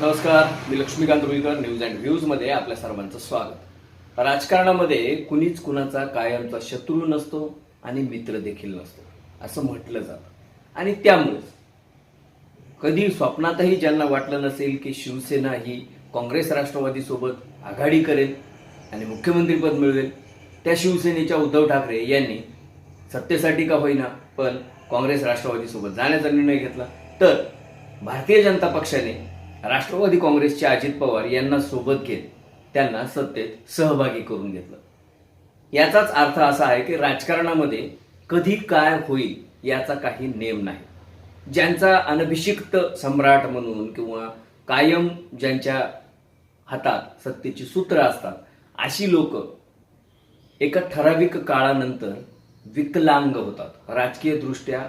नमस्कार मी Laxmikant Ruikar news and व्ह्यूजमध्ये आपल्या सर्वांचं स्वागत. राजकारणामध्ये कुणीच कुणाचा कायमचा शत्रू नसतो आणि मित्र देखील नसतो असं म्हटलं जातं. आणि त्यामुळेच कधी स्वप्नातही ज्यांना वाटलं नसेल की शिवसेना ही काँग्रेस राष्ट्रवादीसोबत आघाडी करेल आणि मुख्यमंत्रीपद मिळवेल त्या शिवसेनेच्या उद्धव ठाकरे यांनी सत्तेसाठी का होईना पण काँग्रेस राष्ट्रवादीसोबत जाण्याचा निर्णय घेतला. तर भारतीय जनता पक्षाने राष्ट्रवादी काँग्रेसचे अजित पवार यांना सोबत घेत त्यांना सत्तेत सहभागी करून घेतलं. याचाच अर्थ असा आहे की राजकारणामध्ये कधी काय होईल याचा काही नेम नाही. ज्यांचा अनभिषिक्त सम्राट म्हणून किंवा कायम ज्यांच्या हातात सत्तेची सूत्र असतात अशी लोक एका ठराविक काळानंतर विकलांग होतात. राजकीयदृष्ट्या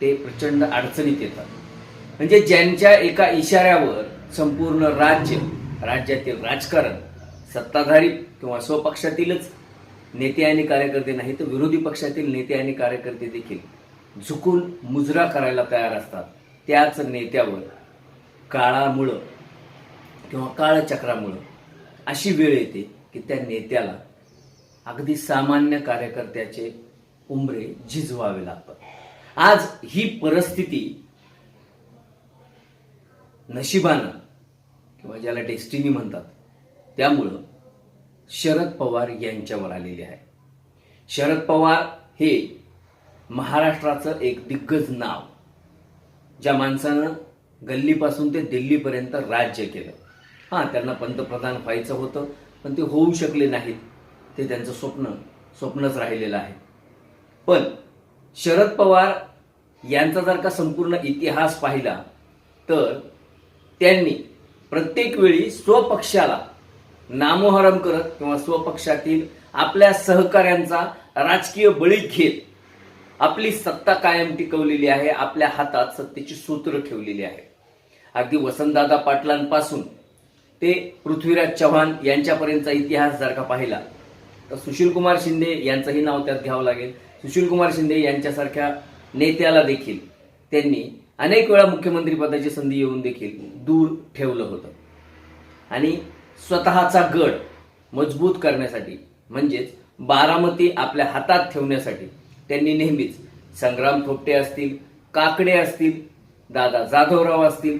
ते प्रचंड अडचणीत येतात. म्हणजे ज्यांच्या एका इशाऱ्यावर संपूर्ण राज्य राज्यातील राजकारण सत्ताधारी किंवा स्वपक्षातीलच नेते आणि कार्यकर्ते नाही तर विरोधी पक्षातील नेते आणि कार्यकर्ते देखील झुकून मुजरा करायला तयार असतात. त्याच नेत्यावर काळामुळं किंवा काळचक्रामुळं अशी वेळ येते की त्या नेत्याला अगदी सामान्य कार्यकर्त्याचे उंबरे झिजवावे लागतात. आज ही परिस्थिती नशिबानं किंवा ज्याला डेस्टिनी म्हणतात त्यामुळं शरद पवार यांच्यावर आलेले आहे. शरद पवार हे महाराष्ट्राचं एक दिग्गज नाव ज्या माणसानं गल्लीपासून ते दिल्लीपर्यंत राज्य केलं. हां त्यांना पंतप्रधान व्हायचं होतं पण ते होऊ शकले नाहीत. ते त्यांचं स्वप्न स्वप्नच राहिलेलं आहे. पण शरद पवार यांचा जर का संपूर्ण इतिहास पाहिला तर त्यांनी प्रत्येक वेळी स्वपक्षाला नामोहरम करत किंवा स्वपक्षातील आपल्या सहकाऱ्यांचा राजकीय बळी घेत आपली सत्ता कायम टिकवलेली आहे आपल्या हातात सत्तेची सूत्र ठेवलेली आहे. अगदी वसंतदादा पाटलांपासून ते पृथ्वीराज चव्हाण यांच्यापर्यंतचा इतिहास जर का पाहिला तर सुशीलकुमार शिंदे यांचंही नाव त्यात घ्यावं लागेल. सुशीलकुमार शिंदे यांच्यासारख्या नेत्याला देखील त्यांनी अनेक वेळा मुख्यमंत्री पदाची संधी येऊन देखील दूर ठेवलं होतं. आणि स्वतःचा गड मजबूत करण्यासाठी म्हणजेच बारामती आपल्या हातात ठेवण्यासाठी त्यांनी नेहमीच संग्राम थोपटे असतील काकडे असतील दादा जाधवराव असतील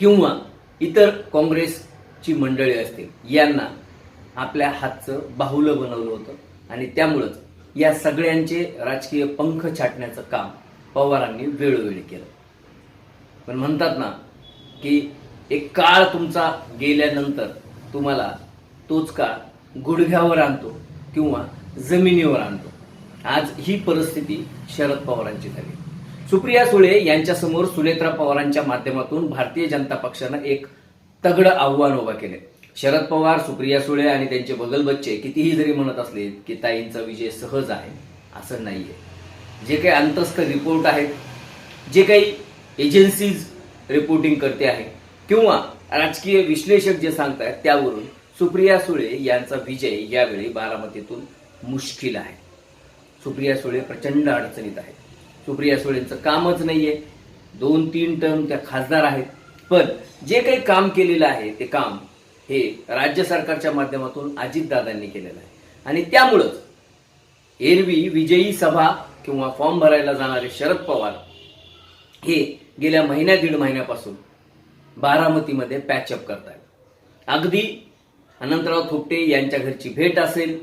किंवा इतर काँग्रेसची मंडळी असतील यांना आपल्या हातचं बाहुलं बनवलं होतं. आणि त्यामुळंच या सगळ्यांचे राजकीय पंख छाटण्याचं काम पवारांनी वेळोवेळी केलं. पण म्हणतात ना की एक काळ तुमचा गेल्यानंतर तुम्हाला तोच काळ गुडघ्यावर आणतो किंवा जमिनीवर आणतो. आज ही परिस्थिती शरद पवारांची झाली. सुप्रिया सुळे यांच्यासमोर सुनेत्रा पवारांच्या माध्यमातून भारतीय जनता पक्षानं एक तगड आव्हान उभं केले. शरद पवार सुप्रिया सुळे आणि त्यांचे बगल बच्चे कितीही जरी म्हणत असले की ताईंचा विजय सहज आहे असं नाहीये. जे काही अंतस्थ रिपोर्ट आहेत जे काही एजन्सीज रिपोर्टिंग करते आहे किंवा राजकीय विश्लेषक जे सांगतायत त्यावरून सुप्रिया सुळे यांचा विजय यावेळी बारामतीतून मुश्किल आहे. सुप्रिया सुळे प्रचंड अडचणीत आहेत. सुप्रिया सुळेंचं कामच नाही आहे दोन तीन टर्म त्या खासदार आहेत. पण जे काही काम केलेलं आहे ते काम हे राज्य सरकारच्या माध्यमातून अजितदादांनी केलेलं आहे. आणि त्यामुळंच एरवी विजयी सभा किंवा फॉर्म भरायला जाणारे शरद पवार हे गेल्या महिन्या दीड महिन्यापासून बारामतीमध्ये पॅचअप करतात अगदी अनंतराव थोपटे यांच्या घरची भेट असेल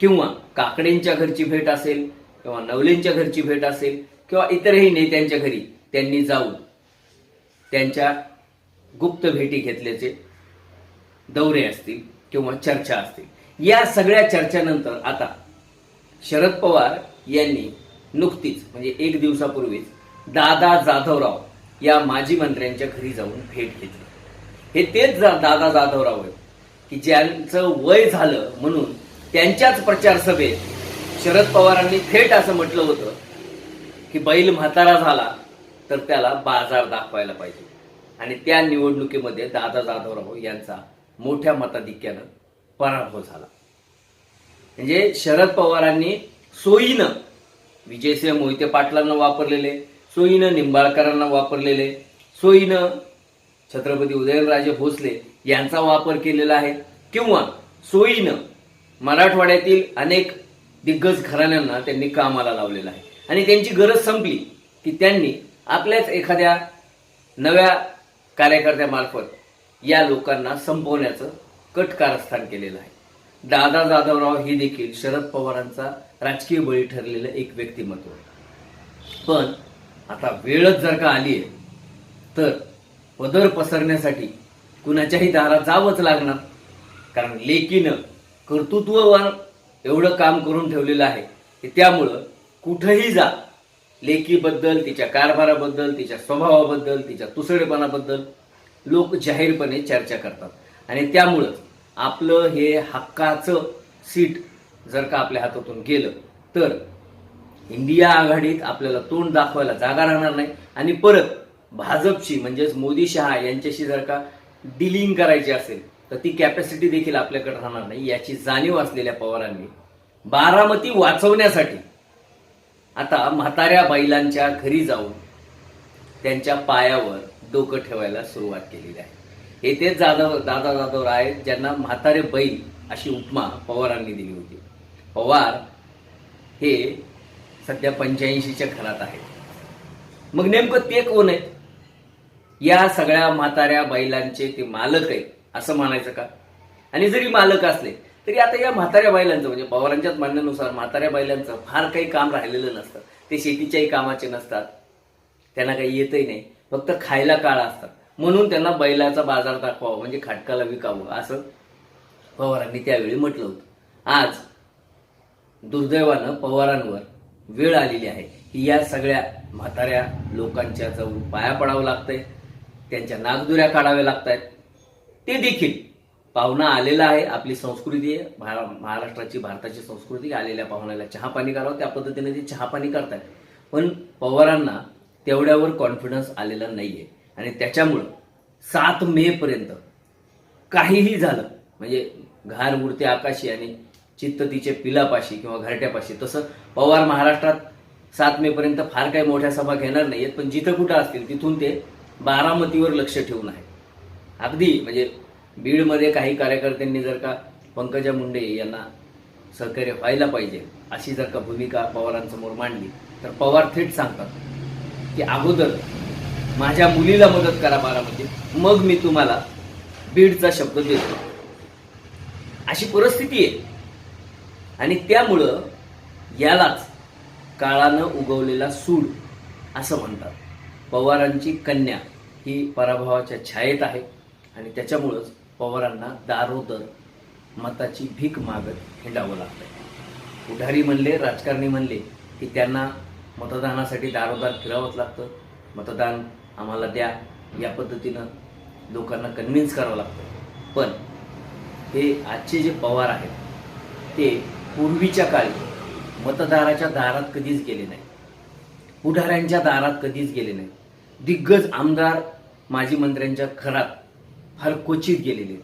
किंवा काकडेंच्या घरची भेट असेल किंवा नवलेंच्या घरची भेट असेल किंवा इतरही नेत्यांच्या घरी त्यांनी जाऊन त्यांच्या गुप्त भेटी घेतल्याचे दौरे असतील किंवा चर्चा असतील. या सगळ्या चर्चेनंतर आता शरद पवार यांनी नुकतीच म्हणजे एक दिवसापूर्वीच दादा जाधवराव या माजी मंत्र्यांच्या घरी जाऊन भेट घेतली. हे तेच जा- दादा जाधवराव आहेत की ज्यांचं वय झालं म्हणून त्यांच्याच प्रचार सभेत शरद पवारांनी थेट असं म्हटलं होतं की बैल म्हातारा झाला तर त्याला बाजार दाखवायला पाहिजे. आणि त्या निवडणुकीमध्ये दादा जाधवराव यांचा मोठ्या मताधिक्यानं पराभव झाला. म्हणजे शरद पवारांनी सोयीनं विजयसिंह मोहिते पाटलांना वापरलेले सोयीनं निंबाळकरांना वापरलेले सोयीनं छत्रपती उदयनराजे भोसले यांचा वापर केलेला आहे. किंवा सोयीनं मराठवाड्यातील अनेक दिग्गज घराण्यांना त्यांनी कामाला लावलेलं आहे. आणि त्यांची गरज संपली की त्यांनी आपल्याच एखाद्या नव्या कार्यकर्त्यामार्फत या लोकांना संपवण्याचं कट कारस्थान केलेलं आहे. दादा जाधवराव हे देखील शरद पवारांचा राजकीय बळी ठरलेलं एक व्यक्तिमत्व. पण आता वेळच जर का आली आहे तर पदर पसरण्यासाठी कुणाच्याही दारात जावंच लागणार. कारण लेकीनं कर्तृत्ववान एवढं काम करून ठेवलेलं आहे की त्यामुळं कुठंही जा लेकीबद्दल तिच्या कारभाराबद्दल तिच्या स्वभावाबद्दल तिच्या तुसडेपणाबद्दल लोक जाहीरपणे चर्चा करतात. आणि त्यामुळं आपलं हे हक्काचं सीट जर का आपल्या हातातून गेलं तर इंडिया आघाडीत आपल्याला तोंड दाखवायला जागा राहणार नाही. आणि परत भाजपशी म्हणजेच मोदी शहा यांच्याशी जर का डिलिंग करायची असेल तर ती कॅपॅसिटी देखील आपल्याकडे राहणार नाही. याची जाणीव असलेल्या पवारांनी बारामती वाचवण्यासाठी आता म्हाताऱ्या बैलांच्या घरी जाऊन त्यांच्या पायावर डोकं ठेवायला सुरुवात केलेली आहे. हे तेच जाधव दादा जाधव आहेत ज्यांना म्हातारे बैल अशी उपमा पवारांनी दिली होती. पवार हे सध्या पंच्याऐंशीच्या घरात आहेत. मग नेमकं ते कोण आहेत? या सगळ्या म्हाताऱ्या बैलांचे ते मालक आहेत असं म्हणायचं का? आणि जरी मालक असले तरी आता या म्हाताऱ्या बैलांचं म्हणजे पवारांच्याच म्हणण्यानुसार म्हाताऱ्या बैलांचं फार काही काम राहिलेलं नसतं. ते शेतीच्याही कामाचे नसतात. त्यांना काही येतही नाही. फक्त खायला काळा असतात. म्हणून त्यांना बैलाचा बाजार दाखवावा म्हणजे खाटकाला विकावं असं पवारांनी त्यावेळी म्हटलं होतं. आज दुर्दैवानं पवारांवर वेळ आलेली आहे. की या सगळ्या म्हाताऱ्या लोकांच्या जाऊन पाया पडावं लागतंय. त्यांच्या नागदुऱ्या काढाव्या लागत आहेत ते देखील पाहुणा आलेला आहे आपली संस्कृती आहे. भा- महाराष्ट्राची भारताची संस्कृती आलेल्या पाहुण्याला चहा पाणी करावं त्या पद्धतीने ते चहापाणी करतायत. पण पवारांना तेवढ्यावर कॉन्फिडन्स आलेला नाही आहे आणि त्याच्यामुळं सात मेपर्यंत काहीही झालं म्हणजे घार मूर्ती आकाशी आणि चित्त तिचे पिलापाशी किंवा घरट्यापाशी. तसं पवार महाराष्ट्रात सात मे पर्यंत फार काही मोठ्या सभा घेणार नाहीयेत पण जिथं कुठं असतील तिथून ते बारामतीवर लक्ष ठेवून आहे अगदी म्हणजे बीडमध्ये काही कार्यकर्त्यांनी जर का पंकजा मुंडे यांना सहकार्य व्हायला पाहिजे अशी जर का भूमिका पवारांसमोर मांडली तर पवार थेट सांगतात की अगोदर माझ्या मुलीला मदत करा बारामतीत मग मी तुम्हाला बीडचा शब्द देतो. अशी परिस्थिती आहे. आणि त्यामुळं यालाच काळानं उगवलेला सूड असं म्हणतात. पवारांची कन्या ही पराभवाच्या छायेत आहे आणि त्याच्यामुळंच पवारांना दारोदर मताची भीक मागत हिंडावं लागतं पुढारी म्हणले राजकारणी म्हणले की त्यांना मतदानासाठी दारोदार फिरावंच लागतं. मतदान आम्हाला द्या. या पद्धतीनं लोकांना कन्व्हिन्स करावं लागतं. पण हे आजचे जे पवार आहेत ते पूर्वीच्या काळी मतदाराच्या दारात कधीच गेले नाही. पुढाऱ्यांच्या दारात कधीच गेले नाही. दिग्गज आमदार माजी मंत्र्यांच्या घरात फार क्वचित गेलेले.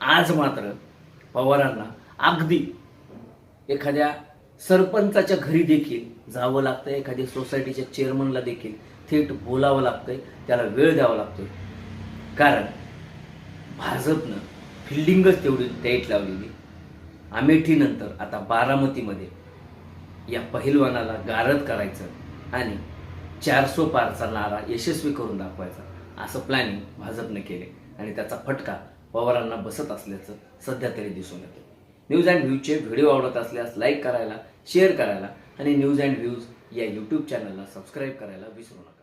आज मात्र पवारांना अगदी एखाद्या सरपंचाच्या घरी देखील जावं लागतं एखाद्या सोसायटीच्या चेअरमनला देखील थेट बोलावं लागतंय त्याला वेळ द्यावा लागतोय. कारण भाजपनं फिल्डिंगच तेवढी टाईट लावलेली. अमेठीनंतर आता बारामतीमध्ये या पहिलवानाला गारद करायचं आणि चारसो पारचा नारा यशस्वी करून दाखवायचा असं प्लॅनिंग भाजपने केले. आणि त्याचा फटका पवारांना बसत असल्याचं सध्या तरी दिसून येतं न्यूज अँड व्ह्यूजचे व्हिडिओ आवडत असल्यास लाईक करायला शेअर करायला आणि न्यूज अँड व्ह्यूज या यूट्यूब चॅनलला सबस्क्राईब करायला विसरू नका.